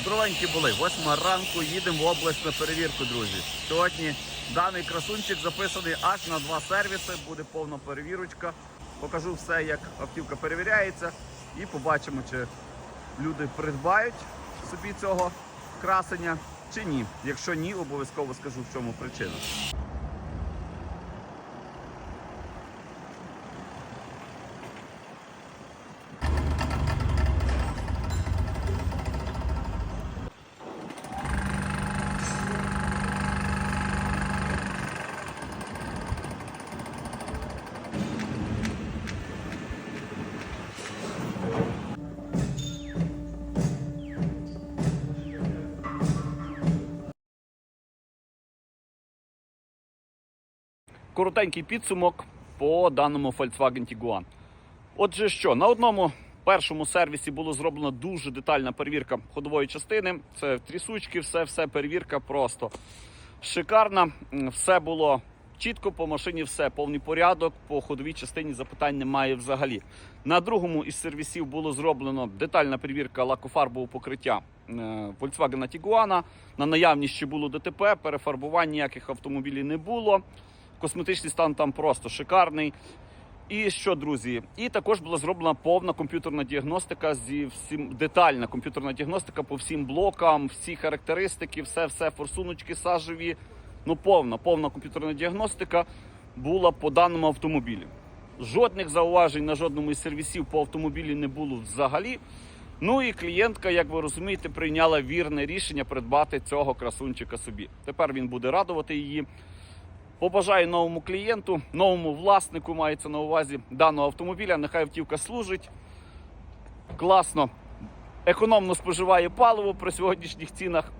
Здоровенькі були. Восьма ранку їдемо в область на перевірку, друзі. Сьогодні даний красунчик записаний аж на два сервіси. Буде повна перевірочка. Покажу все, як автівка перевіряється, і побачимо, чи люди придбають собі цього красення чи ні. Якщо ні, обов'язково скажу, в чому причина. Коротенький підсумок по даному Volkswagen Tiguan. Отже, що на одному першому сервісі було зроблено дуже детальна перевірка ходової частини. Це трісучки, все, все перевірка просто шикарна. Все було чітко по машині, все повний порядок. По ходовій частині запитань немає взагалі. На другому із сервісів було зроблено детальна перевірка лакофарбового покриття е, Volkswagen Tiguan. На наявність ще було ДТП, перефарбувань ніяких автомобілів не було. Косметичний стан там просто шикарний. І що, друзі? І також була зроблена повна комп'ютерна діагностика зі всім детальна комп'ютерна діагностика по всім блокам, всі характеристики, все, все, форсуночки сажеві. Ну, повна, повна комп'ютерна діагностика була по даному автомобілі. Жодних зауважень на жодному із сервісів по автомобілі не було взагалі. Ну і клієнтка, як ви розумієте, прийняла вірне рішення придбати цього красунчика собі. Тепер він буде радувати її. Побажаю новому клієнту, новому власнику мається на увазі даного автомобіля. Нехай автівка служить класно, економно споживає паливо при сьогоднішніх цінах.